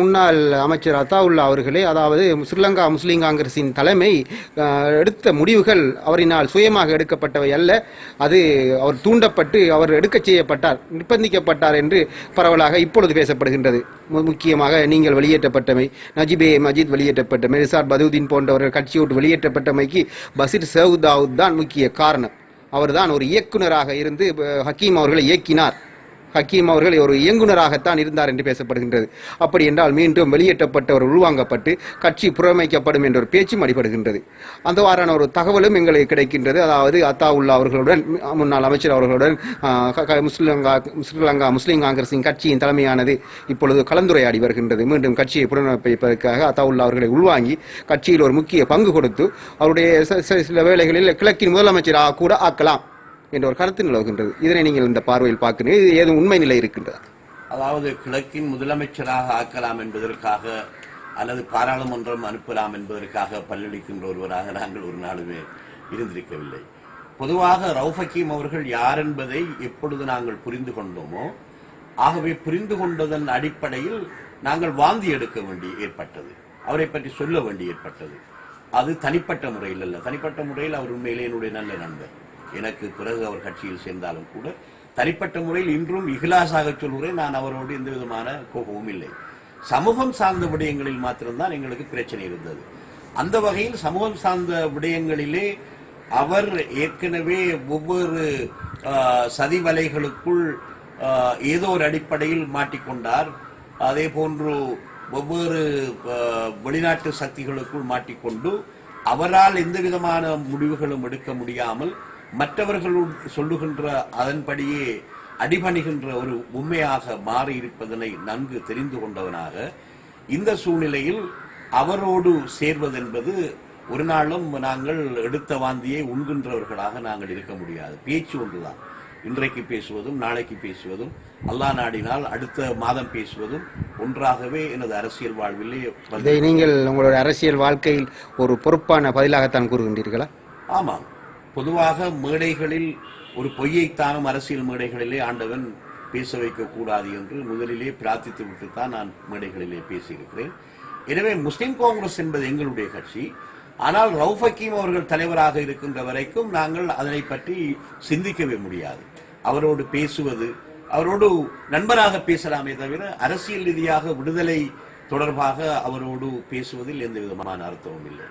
முன்னாள் அமைச்சர் அத்தாவுல்லா அவர்களே அதாவது ஸ்ரீலங்கா முஸ்லீம் காங்கிரசின் தலைமை எடுத்த முடிவுகள் அவரினால் சுயமாக எடுக்கப்பட்டவை அல்ல. அது அவர் தூண்டப்பட்டு அவர் எடுக்கச் செய்யப்பட்டார் நிர்பந்திக்கப்பட்டார் என்று பரவலாக இப்பொழுது பேசப்படுகின்றது. முக்கியமாக நீங்கள் வெளியேற்றப்பட்டமை நஜிபே மஜித் வெளியேற்றப்பட்டமை ரிசாட் பதுதீன் போன்றவர்கள் கட்சியை விட்டு வெளியேற்றப்பட்டமைக்கு பசிர் சவுதாவுத் தான் முக்கிய காரணம். அவர்தான் ஒரு இயக்குனராக இருந்து ஹக்கீம் அவர்களை இயக்கினார். ஹக்கீம் அவர்கள் ஒரு இயங்குனராகத்தான் இருந்தார் என்று பேசப்படுகின்றது. அப்படி என்றால் மீண்டும் வெளியேற்றப்பட்டவர் உள்வாங்கப்பட்டு கட்சி புறமைக்கப்படும் என்ற ஒரு பேச்சும் அடிபடுகின்றது. அந்த வாரான ஒரு தகவலும் எங்களுக்கு கிடைக்கின்றது. அதாவது அத்தாவுல்லா அவர்களுடன் முன்னாள் அமைச்சர் அவர்களுடன் ஆஹ், முஸ்லிங்கா ஸ்ரீலங்கா முஸ்லீம் காங்கிரசின் கட்சியின் தலைமையானது இப்பொழுது கலந்துரையாடி வருகின்றது. மீண்டும் கட்சியை புனரமைப்பதற்காக அத்தாவுல்லா அவர்களை உள்வாங்கி கட்சியில் ஒரு முக்கிய பங்கு கொடுத்து அவருடைய ச- சில வேளைகளில் கிழக்கின் முதலமைச்சராக கூட ஆக்கலாம். என்ற ஒரு கருத்து நிலவுகின்றது. இதனை நீங்கள் இந்த பார்வையில் பார்க்கணும் இது ஏதும் உண்மை நிலை இருக்கின்றதா? அதாவது கிழக்கின் முதலமைச்சராக ஆக்கலாம் என்பதற்காக அல்லது பாராளுமன்றம் அனுப்பலாம் என்பதற்காக பல்லளிக்கின்ற ஒருவராக நாங்கள் ஒரு நாளுமே இருந்திருக்கவில்லை. பொதுவாக ரவுஃபக்கீம் அவர்கள் யார் என்பதை எப்பொழுது நாங்கள் புரிந்து கொண்டோமோ ஆகவே புரிந்து கொண்டதன் அடிப்படையில் நாங்கள் வாந்தி எடுக்க வேண்டி ஏற்பட்டது. அவரை பற்றி சொல்ல வேண்டி ஏற்பட்டது. அது தனிப்பட்ட முறையில் அல்ல. தனிப்பட்ட முறையில் அவர் உண்மையிலே என்னுடைய நல்ல நண்பர். எனக்கு பிறகு அவர் கட்சியில் சேர்ந்தாலும் கூட தனிப்பட்ட முறையில் இன்றும் இகிலாசாக சொல்கிறேன் நான் அவரோடு எந்த விதமான கோபமும் இல்லை. சமூகம் சார்ந்த விடயங்களில் மாத்திரம்தான் எங்களுக்கு பிரச்சனை இருந்தது. அந்த வகையில் சமூகம் சார்ந்த விடயங்களிலே அவர் ஏற்கனவே ஒவ்வொரு சதி வலைகளுக்குள் ஏதோ ஒரு அடிப்படையில் மாட்டிக்கொண்டார். அதே போன்று ஒவ்வொரு வெளிநாட்டு சக்திகளுக்குள் மாட்டிக்கொண்டு அவரால் எந்த விதமான முடிவுகளும் எடுக்க முடியாமல் மற்றவர்கள் சொல்லுகின்ற அதன்படியே அடிபணிகின்ற ஒரு உண்மையாக மாறி இருப்பதனை நன்கு தெரிந்து கொண்டவனாக இந்த சூழ்நிலையில் அவரோடு சேர்வதென்பது ஒரு நாளும் நாங்கள் எடுத்த வாந்தியை உண்கின்றவர்களாக நாங்கள் இருக்க முடியாது. பேச்சு ஒன்றுதான். இன்றைக்கு பேசுவதும் நாளைக்கு பேசுவதும் அல்லாஹ் நாடினால் அடுத்த மாதம் பேசுவதும் ஒன்றாகவே எனது அரசியல் வாழ்விலே இதை நீங்கள் உங்களுடைய அரசியல் வாழ்க்கையில் ஒரு பொறுப்பான பதிலாகத்தான் கூறுகின்றீர்களா? ஆமாம். பொதுவாக மேடைகளில் ஒரு பொய்யைத்தானும் அரசியல் மேடைகளிலே ஆண்டவன் பேச வைக்க கூடாது என்று முதலிலே பிரார்த்தித்து விட்டுத்தான் நான் மேடைகளிலே பேசியிருக்கிறேன். எனவே முஸ்லிம் காங்கிரஸ் என்பது எங்களுடைய கட்சி. ஆனால் ரவுஃப் ஹக்கீம் அவர்கள் தலைவராக இருக்கின்ற வரைக்கும் நாங்கள் அதனை பற்றி சிந்திக்கவே முடியாது. அவரோடு பேசுவது அவரோடு நண்பராக பேசலாமே தவிர அரசியல் ரீதியாக விடுதலை தொடர்பாக அவரோடு பேசுவதில் எந்த விதமான அர்த்தமும் இல்லை.